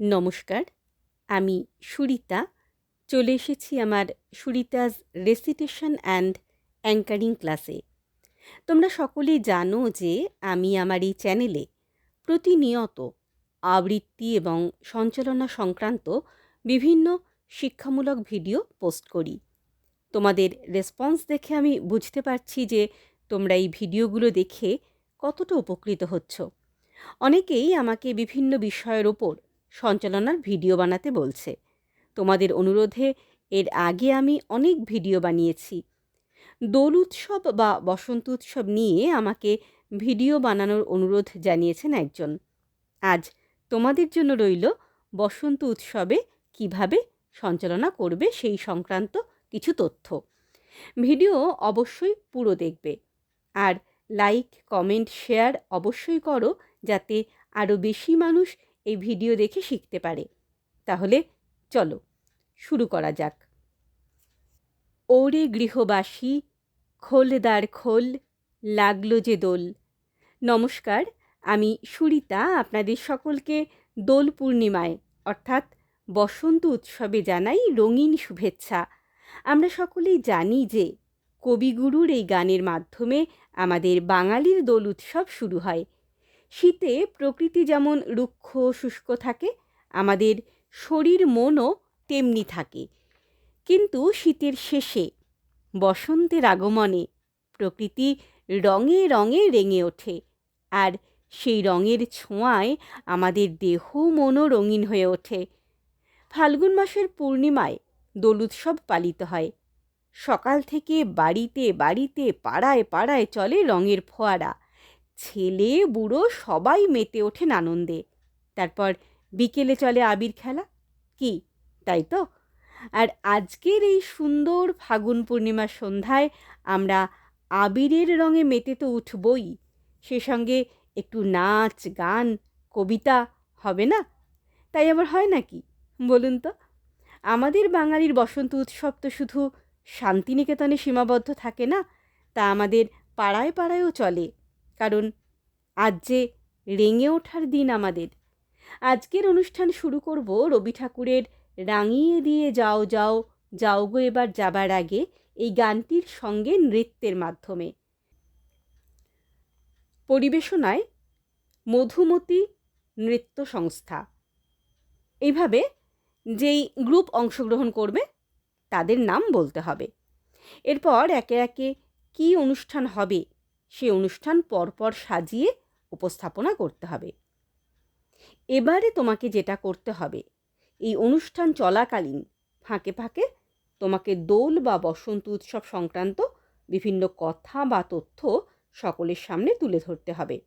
নমস্কার, আমি সুরিতা। চলে এসেছি আমার সুরিতাজ রেসিটেশন অ্যান্ড অ্যাঙ্কারিং ক্লাসে তোমরা সকলেই জানো যে আমি আমার এই চ্যানেলে প্রতিনিয়ত আবৃত্তি এবং সঞ্চালনা সংক্রান্ত বিভিন্ন শিক্ষামূলক ভিডিও পোস্ট করি। তোমাদের রেসপন্স দেখে আমি বুঝতে পারছি যে তোমরা এই ভিডিওগুলো দেখে কতটা উপকৃত হচ্ছ। অনেকেই আমাকে বিভিন্ন বিষয়ের ওপর সঞ্চালনার ভিডিও বানাতে বলছে। তোমাদের অনুরোধে এর আগে আমি অনেক ভিডিও বানিয়েছি। দোল উৎসব বা বসন্ত উৎসব নিয়ে আমাকে ভিডিও বানানোর অনুরোধ জানিয়েছেন একজন। আজ তোমাদের জন্য রইল বসন্ত উৎসবে কীভাবে সঞ্চালনা করবে সেই সংক্রান্ত কিছু তথ্য। ভিডিও অবশ্যই পুরো দেখবে। আর লাইক, কমেন্ট, শেয়ার অবশ্যই করো যাতে আরও বেশি মানুষ এই ভিডিও দেখে শিখতে পারে। তাহলে চলো, শুরু করা যাক। ওরে গৃহবাসী, খোলদার খোল, লাগল যে দোল। নমস্কার, আমি সুরিতা, আপনাদের সকলকে দোল পূর্ণিমায়, অর্থাৎ বসন্ত উৎসবে জানাই রঙিন শুভেচ্ছা। আমরা সকলেই জানি যে কবিগুরুর এই গানের মাধ্যমে আমাদের বাঙালির দোল উৎসব শুরু হয়। শীতে প্রকৃতি যেমন রুক্ষ, শুষ্ক থাকে, আমাদের শরীর মনও তেমনি থাকে। কিন্তু শীতের শেষে, বসন্তের আগমনে প্রকৃতি রঙে রঙে রেঙে ওঠে আর সেই রঙের ছোঁয়ায় আমাদের দেহ মনও রঙিন হয়ে ওঠে। ফাল্গুন মাসের পূর্ণিমায় দোল উৎসব পালিত হয়। সকাল থেকে বাড়িতে বাড়িতে পাড়ায় পাড়ায় চলে রঙের ফোয়ারা। ছেলে, বুড়ো সবাই মেতে ওঠেন আনন্দে। তারপর বিকেলে চলে আবির খেলা। কি, তাই তো? আর আজকের এই সুন্দর ফাগুন পূর্ণিমার সন্ধ্যায় আমরা আবিরের রঙে মেতে তো উঠবই। সে সঙ্গে একটু নাচ, গান, কবিতা হবে না? তাই আবার হয় নাকি বলুন তো। আমাদের বাঙালির বসন্ত উৎসব তো শুধু শান্তিনিকেতনে সীমাবদ্ধ থাকে না, তা আমাদের পাড়ায় পাড়ায়ও চলে। কারণ আজ যে রেঙে ওঠার দিন আমাদের। আজকের অনুষ্ঠান শুরু করব রবি ঠাকুরের রাঙিয়ে দিয়ে যাও যাও যাও গো এবার যাবার আগে এই গানটির সঙ্গে নৃত্যের মাধ্যমে। পরিবেশনায় মধুমতি নৃত্য সংস্থা। এইভাবে যেই গ্রুপ অংশগ্রহণ করবে তাদের নাম বলতে হবে। এরপর একে একে কী অনুষ্ঠান হবে সে অনুষ্ঠান পরপর সাজিয়ে উপস্থাপনা করতে হবে। এবারে তোমাকে যেটা করতে হবে, এই অনুষ্ঠান চলাকালীন ফাঁকে ফাঁকে তোমাকে দোল বা বসন্ত উৎসব সংক্রান্ত বিভিন্ন কথা বা তথ্য সকলের সামনে তুলে ধরতে হবে।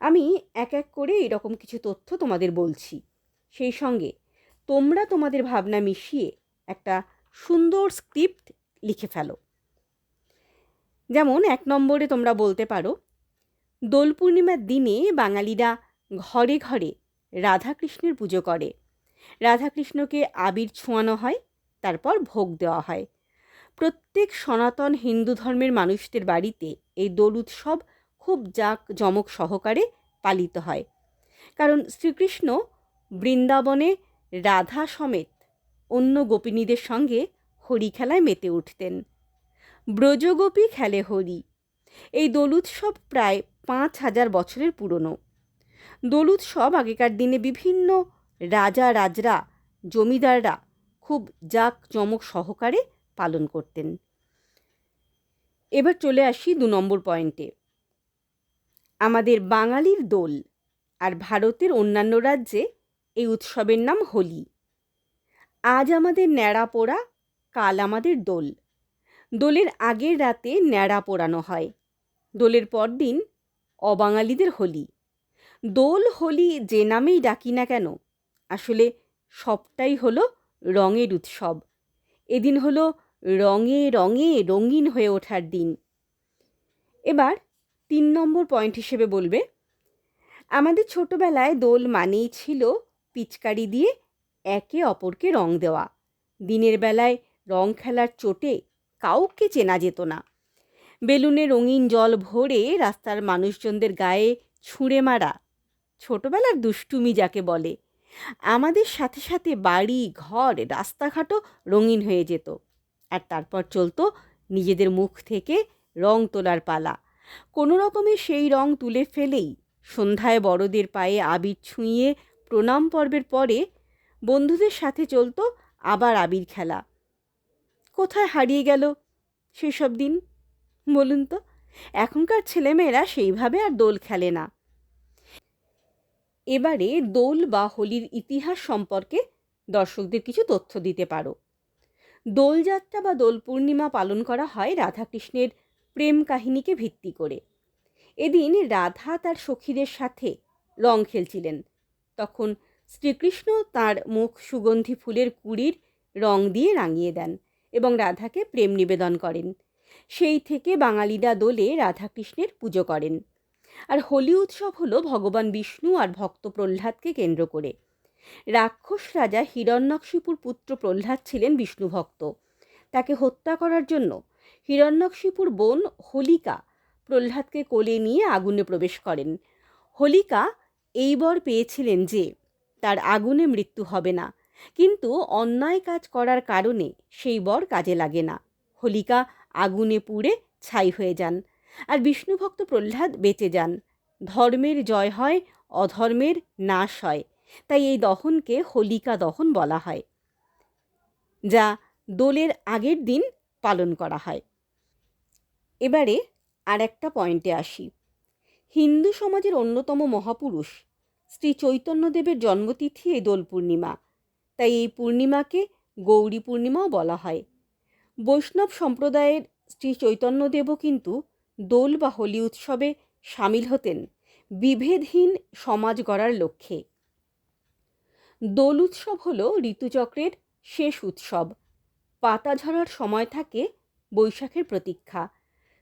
আমি এক এক করে এরকম কিছু তথ্য তোমাদের বলছি। সেই সঙ্গে তোমরা তোমাদের ভাবনা মিশিয়ে একটা সুন্দর স্ক্রিপ্ট লিখে ফেলো। যেমন এক নম্বরে তোমরা বলতে পারো, দোল পূর্ণিমার দিনে বাঙালিরা ঘরে ঘরে রাধাকৃষ্ণের পুজো করে। রাধাকৃষ্ণকে আবির ছোঁয়ানো হয়, তারপর ভোগ দেওয়া হয়। প্রত্যেক সনাতন হিন্দু ধর্মের মানুষদের বাড়িতে এই দোল উৎসব খুব জাঁক জমক সহকারে পালিত হয়। কারণ শ্রীকৃষ্ণ বৃন্দাবনে রাধা সমেত অন্য গোপিনীদের সঙ্গে হরি খেলায় মেতে উঠতেন। ব্রজগোপী খেলে হোলি এই দোল উৎসব প্রায় পাঁচ হাজার বছরের পুরনো। দোল উৎসব আগেকার দিনে বিভিন্ন রাজা রাজরা জমিদাররা খুব জাক জমক সহকারে পালন করতেন। এবার চলে আসি দু নম্বর পয়েন্টে। আমাদের বাঙালির দোল আর ভারতের অন্যান্য রাজ্যে এই উৎসবের নাম হোলি। আজ আমাদের ন্যাড়া পোড়া কাল আমাদের দোল। দোলের আগের রাতে ন্যাড়া পোড়ানো হয়। দোলের পরদিন অবাঙালিদের হোলি। দোল হোলি যে নামেই ডাকি না কেন, আসলে সবটাই হলো রঙের উৎসব। এদিন হলো রঙে রঙে রঙিন হয়ে ওঠার দিন। এবার তিন নম্বর পয়েন্ট হিসেবে বলবে, আমাদের ছোটবেলায় দোল মানেই ছিল পিচকারি দিয়ে একে অপরকে রং দেওয়া। দিনের বেলায় রং খেলার চোটে কাউকে চেনা যেত না। বেলুনে রঙিন জল ভরে রাস্তার মানুষজনদের গায়ে ছুঁড়ে মারা ছোটবেলার দুষ্টুমি যাকে বলে। আমাদের সাথে সাথে বাড়ি, ঘর, রাস্তাঘাটও রঙিন হয়ে যেত। আর তারপর চলতো নিজেদের মুখ থেকে রং তোলার পালা। কোনো রকমে সেই রং তুলে ফেলেই সন্ধ্যায় বড়দের পায়ে আবির ছুঁয়ে প্রণাম পর্বের পরে বন্ধুদের সাথে চলতো আবার আবির খেলা। কোথায় হারিয়ে গেল সেসব দিন? বলুন তো, এখনকার ছেলেমেয়েরা সেইভাবে আর দোল খেলে না। এবারে দোল বা হোলির ইতিহাস সম্পর্কে দর্শকদের কিছু তথ্য দিতে পারো। দোলযাত্রা বা দোল পূর্ণিমা পালন করা হয় রাধাকৃষ্ণের প্রেম কাহিনীকে ভিত্তি করে। এদিন রাধা তার সখীদের সাথে রং খেলছিলেন। তখন শ্রীকৃষ্ণ তার মুখ সুগন্ধি ফুলের কুড়ির রং দিয়ে রাঙিয়ে দেন। এবং রাধাকে প্রেম নিবেদন করেন। সেই থেকে বাঙালিরা দোলে রাধাকৃষ্ণের পুজো করেন। আর হোলি উৎসব হলো ভগবান বিষ্ণু আর ভক্ত প্রহ্লাদকে কেন্দ্র করে। রাক্ষস রাজা হিরণ্যকশিপুর পুত্র প্রহ্লাদ ছিলেন বিষ্ণু ভক্ত। তাকে হত্যা করার জন্য হিরণ্যকশিপুর বোন হোলিকা প্রহ্লাদকে কোলে নিয়ে আগুনে প্রবেশ করেন। হোলিকা এই বর পেয়েছিলেন যে তার আগুনে মৃত্যু হবে না। কিন্তু অন্যায় কাজ করার কারণে সেই বর কাজে লাগে না। হোলিকা আগুনে পুড়ে ছাই হয়ে যান আর বিষ্ণুভক্ত প্রহ্লাদ বেঁচে যান। ধর্মের জয় হয়, অধর্মের নাশ হয়, তাই এই দহনকে হোলিকা দহন বলা হয়, যা দোলের আগের দিন পালন করা হয়। এবারে আর একটা পয়েন্টে আসি। হিন্দু সমাজের অন্যতম মহাপুরুষ শ্রী চৈতন্যদেবের জন্মতিথি এই দোল পূর্ণিমা। তাই এই পূর্ণিমাকে গৌরী পূর্ণিমাও বলা হয়। বৈষ্ণব সম্প্রদায়ের শ্রী চৈতন্যদেবও কিন্তু দোল বা হোলি উৎসবে সামিল হতেন, বিভেদহীন সমাজ গড়ার লক্ষ্যে। দোল উৎসব হল ঋতুচক্রের শেষ উৎসব। পাতা ঝরার সময় থাকে বৈশাখের প্রতীক্ষা।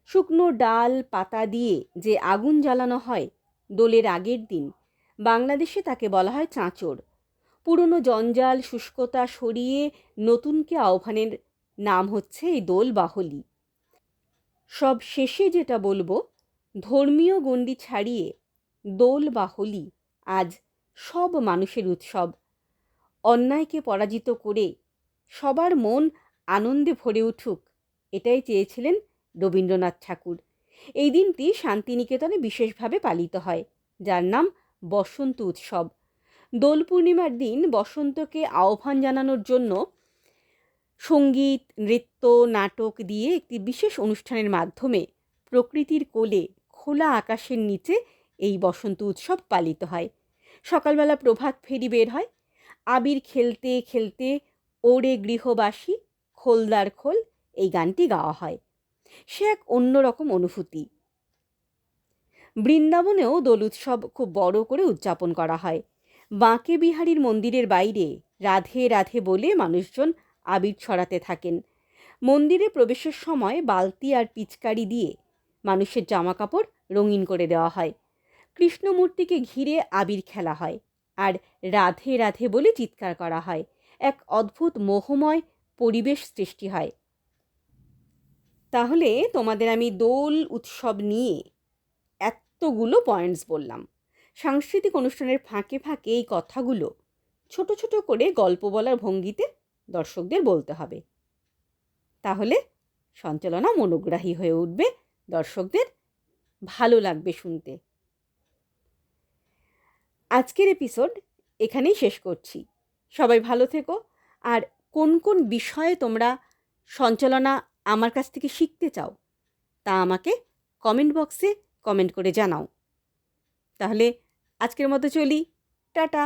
শুকনো ডাল, পাতা দিয়ে যে আগুন জ্বালানো হয় দোলের আগের দিন, বাংলাদেশে তাকে বলা হয় চাঁচড় পুরনো জঞ্জাল শুষ্কতা সরিয়ে নতুনকে আহ্বানের নাম হচ্ছে এই দোল বা হোলি সব শেষে যেটা বলব, ধর্মীয় গণ্ডি ছাড়িয়ে দোল বা হোলি আজ সব মানুষের উৎসব। অন্যায়কে পরাজিত করে সবার মন আনন্দে ভরে উঠুক, এটাই চেয়েছিলেন রবীন্দ্রনাথ ঠাকুর। এই দিনটি শান্তিনিকেতনে বিশেষভাবে পালিত হয়, যার নাম বসন্ত উৎসব। দোল পূর্ণিমার দিন বসন্তকে আহ্বান জানানোর জন্য সংগীত, নৃত্য, নাটক দিয়ে একটি বিশেষ অনুষ্ঠানের মাধ্যমে প্রকৃতির কোলে খোলা আকাশের নিচে এই বসন্ত উৎসব পালিত হয়। সকালবেলা প্রভাত ফেরি বের হয়। আবির খেলতে খেলতে ওরে গৃহবাসী খোলদার খোল এই গানটি গাওয়া হয়। সে এক অন্যরকম অনুভূতি। বৃন্দাবনেও দোল উৎসব খুব বড় করে উদযাপন করা হয়। বাঁকে বিহারীর মন্দিরের বাইরে রাধে রাধে বলে মানুষজন আবির ছড়াতে থাকেন। মন্দিরে প্রবেশের সময় বালতি আর পিচকারি দিয়ে মানুষের জামা কাপড় রঙিন করে দেওয়া হয়। কৃষ্ণমূর্তিকে ঘিরে আবির খেলা হয় আর রাধে রাধে বলে চিৎকার করা হয়। এক অদ্ভুত মোহময় পরিবেশ সৃষ্টি হয়। তাহলে তোমাদের আমি দোল উৎসব নিয়ে এতগুলো পয়েন্টস বললাম। সাংস্কৃতিক অনুষ্ঠানের ফাঁকে ফাঁকে এই কথাগুলো ছোট ছোট করে গল্প বলার ভঙ্গিতে দর্শকদের বলতে হবে। তাহলে সঞ্চালনা মনোগ্রাহী হয়ে উঠবে দর্শকদের। ভালো লাগবে শুনতে। আজকের এপিসোড এখানেই শেষ করছি। সবাই ভালো থেকো। আর কোন কোন বিষয়ে তোমরা সঞ্চালনা আমার কাছ থেকে শিখতে চাও, তা আমাকে কমেন্ট বক্সে কমেন্ট করে জানাও। তাহলে আজকের মতো চলি। টাটা।